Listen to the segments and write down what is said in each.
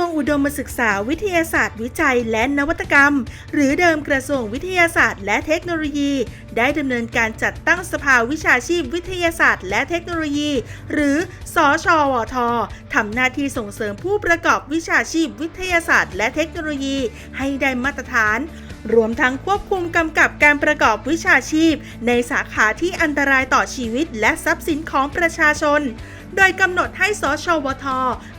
วงอุดมศึกษาวิทยาศาสตร์วิจัยและนวัตกรรม หรือเดิมกระทรวงวิทยาศาสตร์และเทคโนโลยี ได้ดำเนินการจัดตั้งสภาวิชาชีพวิทยาศาสตร์ และเทคโนโลยี หรือสชวททำหน้าที่ส่งเสริมผู้ประกอบวิชาชีพวิทยาศาสตร์ และเทคโนโลยี ให้ได้มาตรฐาน รวมทั้งควบคุมกำกับการประกอบวิชาชีพ ในสาขาที่อันตรายต่อชีวิตและทรัพย์สินของประชาชน โดยกำหนดให้สชวท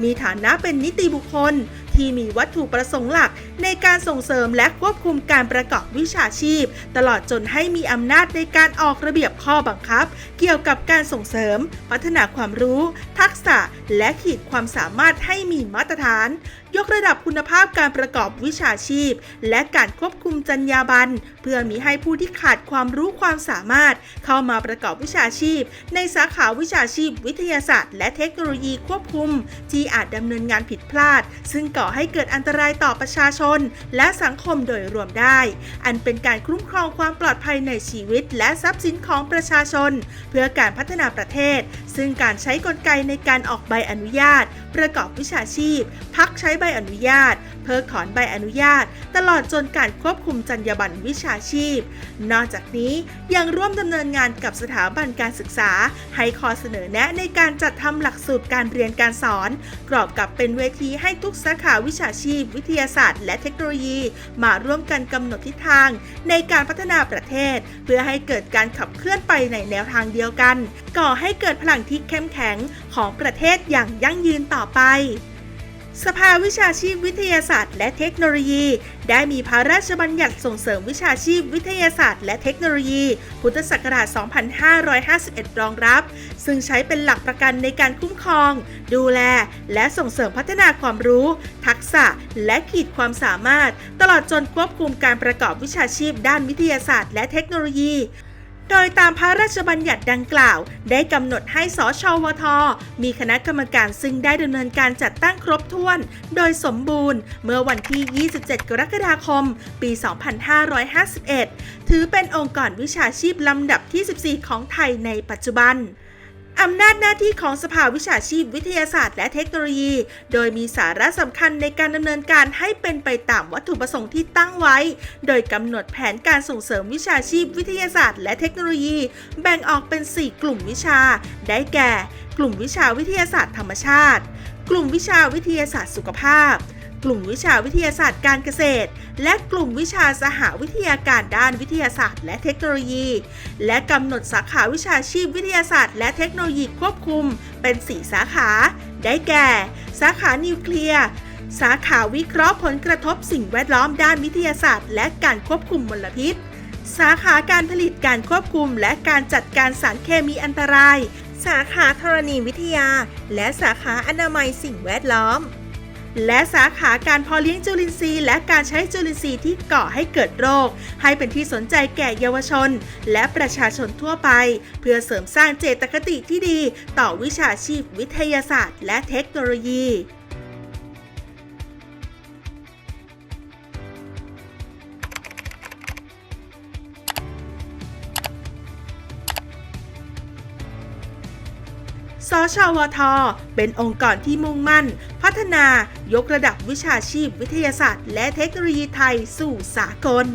มีฐานะเป็นนิติบุคคล ที่มีวัตถุประสงค์หลัก ในการส่งเสริมและควบคุมการประกอบวิชาชีพ ตลอดจนให้มีอำนาจในการออกระเบียบข้อบังคับ เกี่ยวกับการส่งเสริม พัฒนาความรู้ ทักษะ และขีดความสามารถให้มีมาตรฐาน ยกระดับคุณภาพการประกอบวิชาชีพ และการควบคุมจรรยาบรรณเพื่อมีให้ผู้ที่ขาดความรู้ความสามารถ เข้ามาประกอบวิชาชีพ ในสาขาวิชาชีพ วิทยาศาสตร์ และเทคโนโลยีควบคุม ที่อาจดำเนินงานผิดพลาด ซึ่งก่อให้เกิดอันตรายต่อประชาชนและสังคมโดยรวมได้ อันเป็นการคุ้มครองความปลอดภัยในชีวิต และทรัพย์สินของประชาชน เพื่อการพัฒนาประเทศ ซึ่งการใช้กลไกในการออกใบอนุญาต ประกอบวิชาชีพ พักใช้ใบอนุญาต เพิกถอนใบอนุญาต ตลอดจนการควบคุมจรรยาบรรณวิชาชีพ นอกจากนี้ยังร่วมดำเนินงานกับสถาบันการศึกษา ให้ข้อเสนอแนะในการจัดทำหลักสูตรการเรียนการสอน กรอบกับเป็นเวทีให้ทุกสาขาวิชาชีพ วิทยาศาสตร์และเทคโนโลยี มาร่วมกันกำหนดทิศทาง ในการพัฒนาประเทศ เพื่อให้เกิดการขับเคลื่อนไปในแนวทางเดียวกัน ก่อให้เกิดพลังที่เข้มแข็งของประเทศอย่างยั่งยืนต่อไป สภาวิชาชีพวิทยาศาสตร์ และเทคโนโลยี ได้มีพระราชบัญญัติส่งเสริมวิชาชีพวิทยาศาสตร์ และเทคโนโลยี พุทธศักราช 2551 รองรับ ซึ่งใช้เป็นหลักประกันในการคุ้มครอง ดูแล และส่งเสริมพัฒนาความรู้ ทักษะ และขีดความสามารถ ตลอดจนควบคุมการประกอบวิชาชีพด้านวิทยาศาสตร์ และเทคโนโลยี โดยตามพระราชบัญญัติดังกล่าว ได้กำหนดให้สชวท มีคณะกรรมการซึ่งได้ดำเนินการจัดตั้งครบถ้วน โดยสมบูรณ์ เมื่อวันที่ 27 กรกฎาคม ปี 2551 ถือเป็นองค์กรวิชาชีพลำดับที่ 14 ของไทยในปัจจุบัน อำนาจหน้าที่ของสภาวิชาชีพวิทยาศาสตร์และเทคโนโลยี โดยมีสาระสำคัญในการดำเนินการให้เป็นไปตามวัตถุประสงค์ที่ตั้งไว้ โดยกำหนดแผนการส่งเสริมวิชาชีพวิทยาศาสตร์และเทคโนโลยี แบ่งออกเป็น 4 กลุ่มวิชา ได้แก่ กลุ่มวิชาวิทยาศาสตร์ธรรมชาติ กลุ่มวิชาวิทยาศาสตร์สุขภาพ กลุ่มวิชาวิทยาศาสตร์การเกษตร และกลุ่มวิชาสหวิทยาการด้านวิทยาศาสตร์ และเทคโนโลยี และกำหนดสาขาวิชาชีพวิทยาศาสตร์ และเทคโนโลยีควบคุม เป็น 4 สาขา ได้แก่ สาขานิวเคลียร์สาขาวิเคราะห์ผลกระทบสิ่งแวดล้อมด้านวิทยาศาสตร์ และการควบคุมมลพิษ สาขาการผลิตการควบคุม และการจัดการสารเคมีอันตราย สาขาธรณีวิทยา และสาขาอนามัยสิ่งแวดล้อม และสาขาการพอเลี้ยงจุลินทรีย์ และการใช้จุลินทรีย์ที่ก่อให้เกิดโรค ให้เป็นที่สนใจแก่เยาวชน และประชาชนทั่วไป เพื่อเสริมสร้างเจตคติที่ดี ต่อวิชาชีพวิทยาศาสตร์ และเทคโนโลยี สชวท เป็นองค์กรที่มุ่งมั่น พัฒนายกระดับวิชาชีพวิทยาศาสตร์ และเทคโนโลยีไทยสู่สากล